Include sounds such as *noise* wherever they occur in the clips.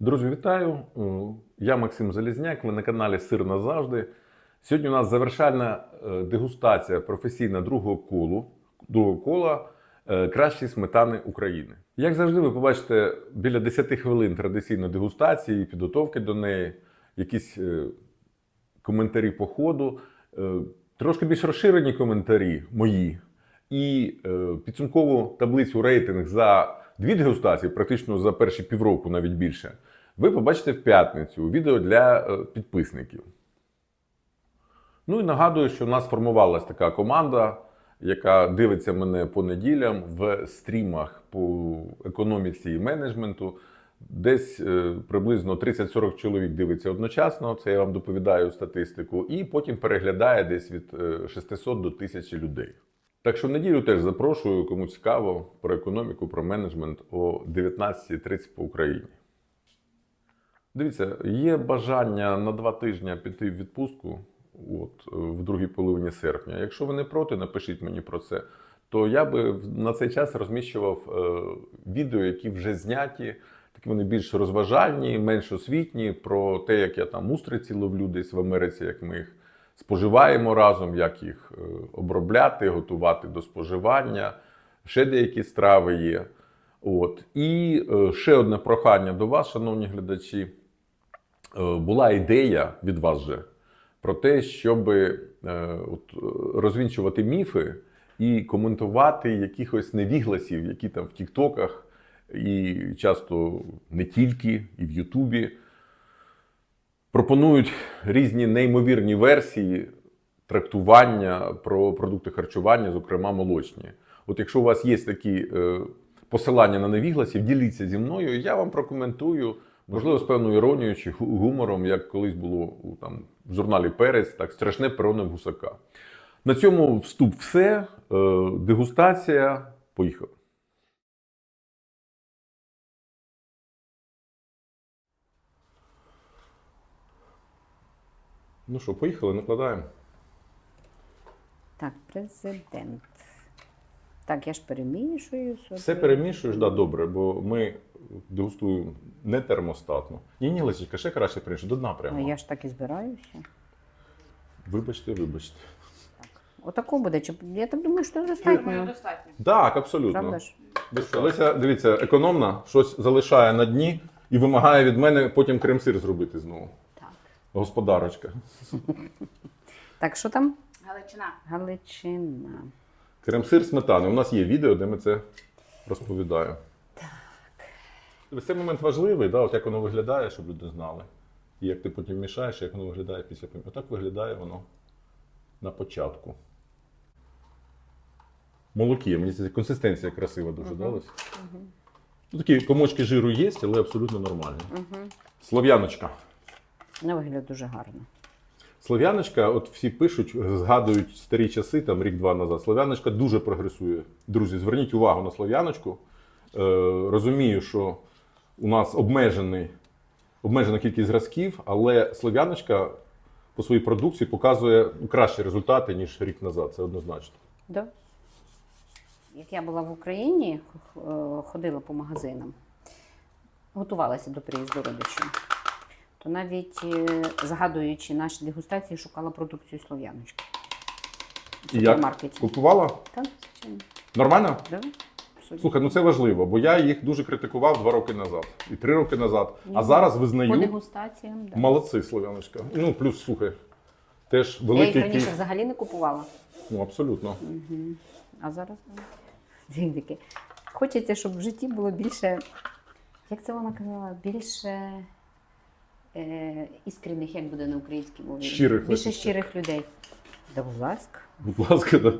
Друзі, вітаю! Е, Я Максим Залізняк, ви на каналі Сир назавжди. Сьогодні у нас завершальна е, дегустація професійна другого колу, другого кола е, кращої сметани України. Як завжди, ви побачите біля 10 хвилин традиційної дегустації, підготовки до неї, якісь коментарі по ходу, трошки більш розширені коментарі мої, і підсумкову таблицю рейтинг за дві дегустації, практично за перші півроку, навіть більше, ви побачите в п'ятницю у відео для е, підписників. Ну і нагадую, що в нас формувалась така команда, яка дивиться мене по неділям в стрімах по економіці і менеджменту. Десь е, приблизно 30-40 чоловік дивиться одночасно, це я вам доповідаю статистику, і потім переглядає десь від е, 600 до 1000 людей. Так що в неділю теж запрошую, кому цікаво про економіку, про менеджмент о 19.30 по Україні. Дивіться, є бажання на два тижні піти в відпустку от, в другій половині серпня. Якщо ви не проти, напишіть мені про це. То я би на цей час розміщував е, відео, які вже зняті, такі вони більш розважальні, менш освітні, про те, як я там устриці ловлю десь в Америці, як ми їх споживаємо разом, як їх е, обробляти, готувати до споживання. Ще деякі страви є. От. І е, ще одне прохання до вас, шановні глядачі. Е, була ідея від вас же про те, щоб от, розвінчувати міфи і коментувати якихось невігласів, які там в Тіктоках, і часто не тільки, і в Ютубі пропонують різні неймовірні версії трактування про продукти харчування, зокрема молочні. От якщо у вас є такі е, посилання на невігласів, діліться зі мною, я вам прокоментую, можливо, з певною іронією чи гумором, як колись було у там в журналі Перець, так страшне пероне гусака. На цьому вступ все. Е, дегустація. Поїхали. Ну що, поїхали, накладаємо. Так, президент. Так, я ж перемішую собі. Все перемішуєш, да, добре, бо ми дегустуємо не термостатно. Ні, ні, Лесічка, ще краще перемішуй, до дна Ну, прямо. я ж так і збираюся. Вибачте, вибачте. Отако буде. Чи... Я так думаю, що достатньо. достатньо. Так, абсолютно. Правда ж? Без Леся, дивіться, економна, щось залишає на дні і вимагає від мене потім крем-сир зробити знову. Господарочка. Так, що там? Галичина. Галичина. Крем-сир сметани. У нас є відео, де ми це розповідаємо. Так. Цей момент важливий, да, от як воно виглядає, щоб люди знали. І як ти потім мішаєш, як воно виглядає після пом- Отак виглядає воно на початку. Молокі, мені здається, консистенція красива дуже далась. Ну, такі комочки жиру є, але абсолютно нормальні. Угу. Слов'яночка. На вигляд дуже гарно. Слов'яночка, от всі пишуть, згадують старі часи, там рік-два назад. Слов'яночка дуже прогресує. Друзі, зверніть увагу на Слов'яночку. Е, розумію, що у нас обмежений, обмежена кількість зразків, але Слов'яночка по своїй продукції показує кращі результати, ніж рік назад. Це однозначно. Да. Як я була в Україні, е, ходила по магазинам, готувалася до приїзду родичів, то навіть е, згадуючи наші дегустації, шукала продукцію слов'яночки. І як? Купувала? Так, звичайно. Нормально? Да? Слухай, ну це важливо, бо я їх дуже критикував два роки назад і три роки назад. А Ну, зараз По дегустаціям, да. Молодці, Слов'яночка. Ну, плюс, слухай, теж Я їх раніше взагалі не купувала. Ну, абсолютно. А зараз. Хочеться, щоб в житті було більше, як це вона казала, більше іскрених, як буде на українській мові. Щирих, Більше хочеться. щирих людей. Да, будь ласка. Будь ласка, да.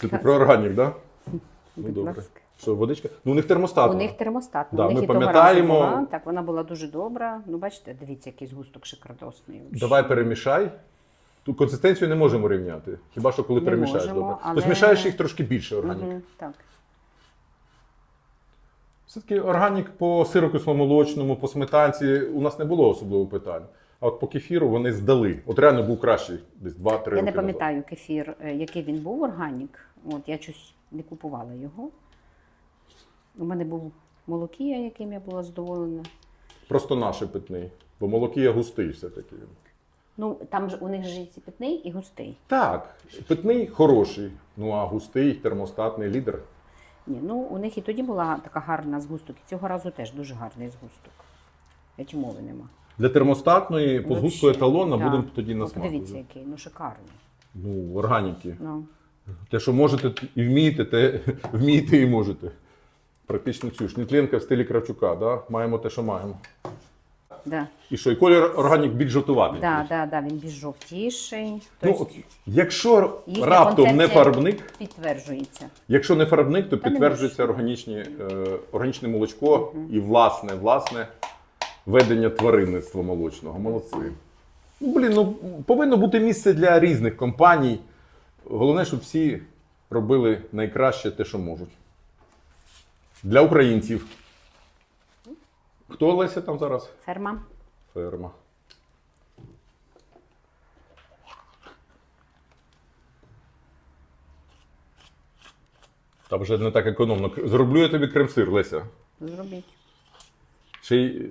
це ти про органік, так? Да? Ну, Будь добре. ласка. Що, водичка? Ну, у них термостат. У них термостат. Да, у них ми і того пам'ятаємо- була. Так, вона була дуже добра. Ну, бачите, дивіться, який згусток шикардосний. Давай перемішай. Ту консистенцію не можемо рівняти. Хіба що коли Не перемішаєш можемо, добре. але- Тобто мішаєш їх трошки більше органік. Угу, так. Все-таки органік по сиру кисломолочному, по сметанці у нас не було особливо питань. А от по кефіру вони здали. От реально був кращий десь 2-3 роки. Я не пам'ятаю кефір, е, який він був органік. От я щось не купувала його. У мене був молокія, яким я була задоволена. Просто наш питний. Бо молокія густий все-таки. Ну, там ж у них же і питний і густий. Так, питний хороший. Ну а густий термостатний лідер. Ні, ну у них і тоді була така гарна згусток, і цього разу теж дуже гарний згусток. Геть мови нема. Для термостатної по згустку еталона да. будемо тоді на смаку. Дивіться, який, ну шикарний. Ну, органіки. Ну, Те, що можете і вмієте, те *laughs* вмієте і можете. Практично цю шнітленка в стилі Кравчука, да? маємо те, що маємо. Да. І що, і колір органік більш жовтуватий. Да, да, да, він більш жовтіший. Ну, Тобто от, якщо їхня раптом не концепція фарбник, підтверджується. якщо не фарбник, то Та не підтверджується органічні, е, органічне молочко і власне, власне ведення тваринництва молочного. Молодці. Ну, блін, ну повинно бути місце для різних компаній. Головне, щоб всі робили найкраще те, що можуть. Для українців. Хто Олеся там зараз? Ферма. Ферма. Та вже не так економно. Зроблю я тобі крем-сир, Леся. Зробіть. Ще й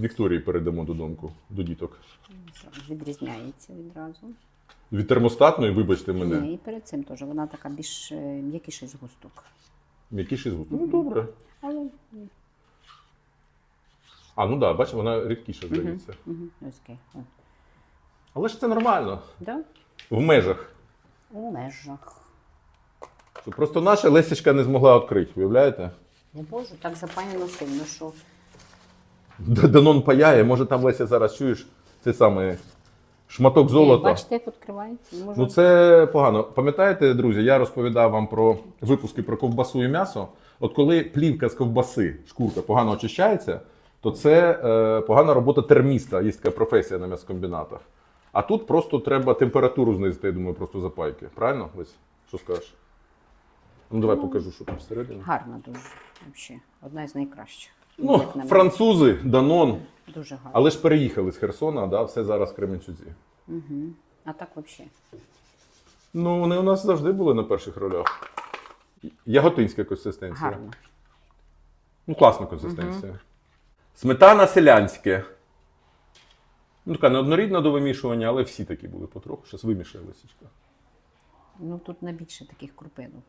Вікторії передамо додому, до діток. Відрізняється відразу. Від термостатної, вибачте мене, Ні, і перед цим теж вона така більш е, м'якіший згусток. м'якіший звук. Ну, добре. Але А, ну так, да, бачиш, вона рідкіша, здається. Але ж це нормально. Да? В межах. У межах. Що Просто наша Лесічка не змогла відкрити, уявляєте? Не можу, так запаяно сильно, що Д- Данон паяє, може там Леся зараз чуєш цей самий шматок Ні, золота. бачите, як відкривається. Не можу. Ну це погано. Пам'ятаєте, друзі, я розповідав вам про випуски про ковбасу і м'ясо. От коли плівка з ковбаси, шкурка погано очищається, то це е, погана робота терміста. Є така професія на м'ясокомбінатах. А тут просто треба температуру знизити, я думаю, просто запайки. Правильно, Лесь? Що скажеш? Ну давай покажу, що там всередині. Гарна дуже. Взагалі. Одна із найкращих. Ну, Як на мене. французи, Данон. Дуже гарна. Але ж переїхали з Херсона, да, все зараз в Кременчуці. Угу. А так взагалі. Ну, вони у нас завжди були на перших ролях. Яготинська консистенція. Гарно. Ну, класна консистенція. Сметана селянське. Ну, така неоднорідна до вимішування, але всі такі були потроху. Зараз вимішає лисичка. Ну тут найбільше таких крупинок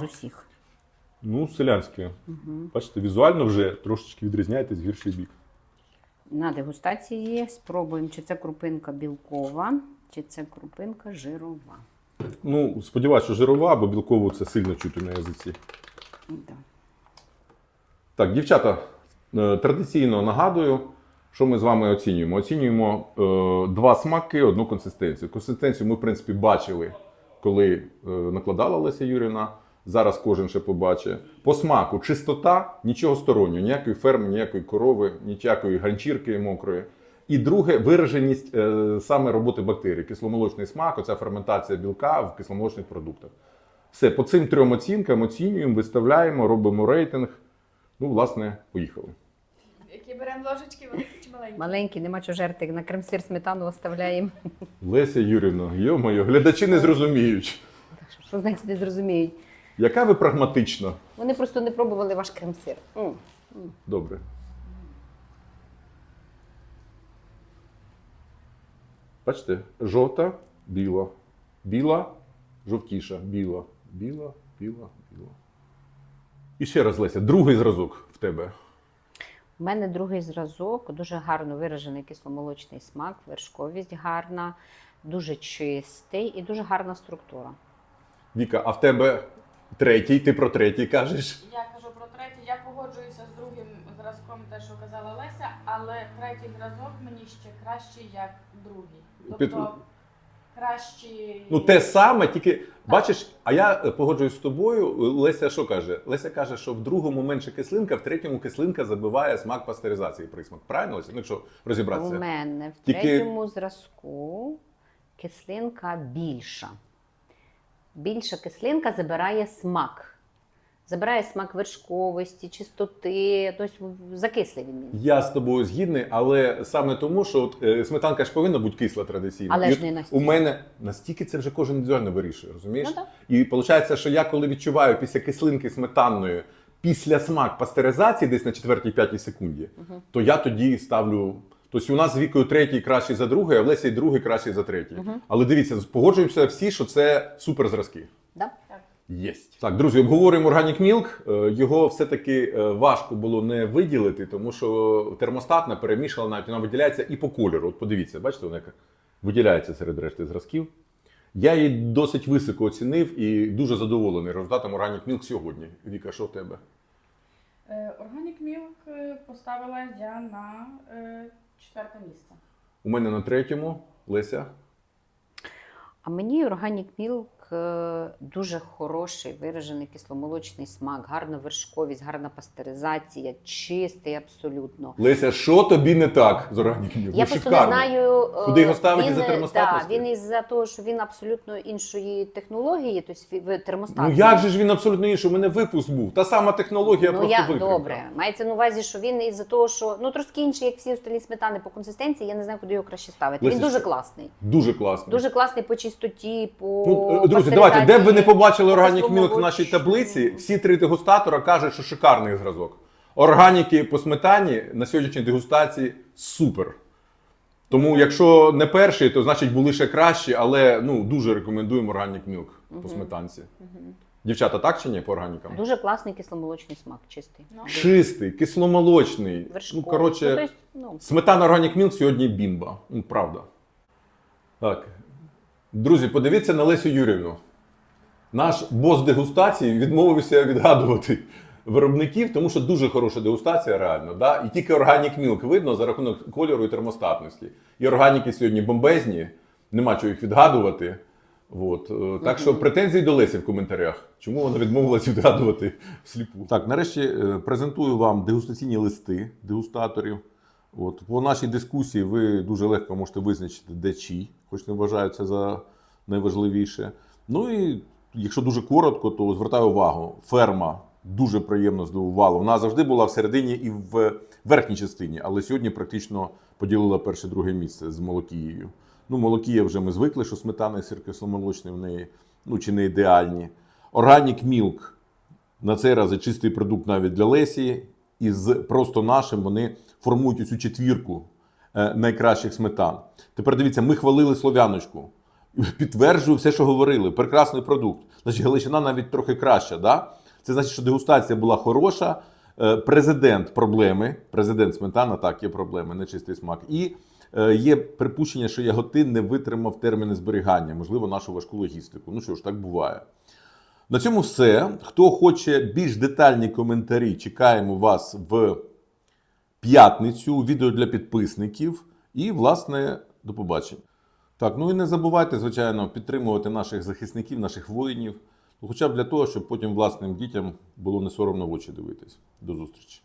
з усіх. Ну, селянське. Бачите, візуально вже трошечки відрізняєтесь в гірший бік. На дегустації спробуємо, чи це крупинка білкова, чи це крупинка жирова. Ну, сподіваюся, що жирова, бо білкову це сильно чути на язиці. Да. Так, дівчата, традиційно нагадую, що ми з вами оцінюємо. Оцінюємо е, два смаки, одну консистенцію. Консистенцію ми, в принципі, бачили, коли е, накладала Леся Юрівна. Зараз кожен ще побачить. По смаку чистота, нічого стороннього, ніякої ферми, ніякої корови, ніякої ганчірки мокрої. І друге вираженість е, саме роботи бактерій. Кисломолочний смак, оця ферментація білка в кисломолочних продуктах. Все, по цим трьом оцінкам оцінюємо, виставляємо, робимо рейтинг. Ну, власне, поїхали. Які беремо ложечки, великі чи маленькі? Маленький, нема чого жерти. На крем-сир сметану оставляємо. Леся Юрівна, йо-моє, глядачі не зрозуміють. Що з них не зрозуміють. Яка ви прагматична? Вони просто не пробували ваш крем-сир. М. Добре. Бачите, жовта, біла. Біла, жовтіша, біла, біла, біла, біла. І ще раз, Леся, другий зразок в тебе. У мене другий зразок, дуже гарно виражений кисломолочний смак, вершковість гарна, дуже чистий і дуже гарна структура. Віка, а в тебе третій, ти про третій кажеш. Я кажу про третій, я погоджуюся з другим зразком, те, що казала Леся, але третій зразок мені ще кращий, як другий. Під- Кращий. Ну, те саме, тільки бачиш, а я е, погоджуюсь з тобою. Леся що каже? Леся каже, що в другому менше кислинка, в третьому кислинка забиває смак пастеризації присмак. Правильно, Леся? Ну, якщо У мене в Тільки- третьому зразку кислинка більша. Більша кислинка забирає смак. Забирає смак вершковості, чистоти, тобто закислий він. Я з тобою згідний, але саме тому, що от, е, сметанка ж повинна бути кисла традиційно. Але І ж от не настільки. У мене настільки це вже кожен індивідуально вирішує, розумієш? Ну, так. І виходить, що я коли відчуваю після кислинки сметанної після смак пастеризації, десь на 4-5 секунді, то я тоді ставлю. Тобто у нас з вікою третій кращий за другий, а в Лесі другий кращий за третій. Але дивіться, погоджуємося всі, що це супер зразки. Да? Єсть. Так, друзі, обговорюємо Organic Milk. Е, Його все-таки е, важко було не виділити, тому що термостатна перемішана, навіть вона виділяється і по кольору. От подивіться, бачите, вона яка виділяється серед решти зразків. Я її досить високо оцінив і дуже задоволений результатом Organic Milk сьогодні. Віка, що в тебе? Organic Milk е, поставила я на четверте місце. У мене на третьому Леся. А мені Organic Milk дуже хороший виражений кисломолочний смак, гарна вершковість, гарна пастеризація, чистий абсолютно. Леся, що тобі не так з Milk? Я просто не знаю. е, Куди його ставить він, із-за е, термостатності? Да, він із-за того, що він абсолютно іншої технології, тобто термостат. Ну як же ж він абсолютно інший? У мене випуск був. Та сама технологія Ну, просто я, викрикана. добре. Мається на увазі, що він із-за того, що ну трошки інший, як всі остальні сметани по консистенції, я не знаю, куди його краще ставити. Леся, він дуже класний. Дуже класно. Дуже класний по чистоті, по Ну, е, друзі, давайте, де б ви не побачили по Organic Milk в нашій таблиці, всі три дегустатора кажуть, що шикарний зразок. Органіки по сметані на сьогоднішній дегустації супер. Тому, якщо не перший, то значить були ще кращі, але ну, дуже рекомендуємо Organic Milk по сметанці. Дівчата, так чи ні по органікам? Дуже класний кисломолочний смак, чистий. Ну. Чистий, кисломолочний. Вершковий. Ну, коротше, Ну, то есть, ну, Сметана Organic Milk сьогодні бімба. Ну, правда. Так. Друзі, подивіться на Лесю Юрівну. Наш бос дегустації відмовився відгадувати виробників, тому що дуже хороша дегустація, реально. Да? І тільки Organic Milk видно за рахунок кольору і термостатності. І органіки сьогодні бомбезні, нема чого їх відгадувати. От. е, Так що претензії до Лесі в коментарях. Чому вона відмовилась відгадувати всліпу? Так, нарешті е, презентую вам дегустаційні листи дегустаторів. От, по нашій дискусії ви дуже легко можете визначити, де чий, хоч не вважаю це за найважливіше. Ну і якщо дуже коротко, то звертаю увагу, ферма дуже приємно здивувала. Вона завжди була всередині і в верхній частині, але сьогодні практично поділила перше друге місце з молокією. Ну, молокія вже ми звикли, що сметана і сир в неї ну, чи не ідеальні. Organic Milk на цей раз чистий продукт навіть для Лесі. І з просто нашим вони формують усю четвірку е, найкращих сметан. Тепер дивіться, ми хвалили слов'яночку. Підтверджую все, що говорили. Прекрасний продукт. Значить, Галичина навіть трохи краща. Да? Це значить, що дегустація була хороша. Е, Президент проблеми. Президент сметана, так, є проблеми, нечистий смак. І е, є припущення, що яготин не витримав терміни зберігання, можливо, нашу важку логістику. Ну що ж, так буває. На цьому все. Хто хоче більш детальні коментарі, чекаємо вас в п'ятницю. Відео для підписників. І, власне, до побачення. Так, ну і не забувайте, звичайно, підтримувати наших захисників, наших воїнів. Ну, хоча б для того, щоб потім власним дітям було не соромно в очі дивитись. До зустрічі.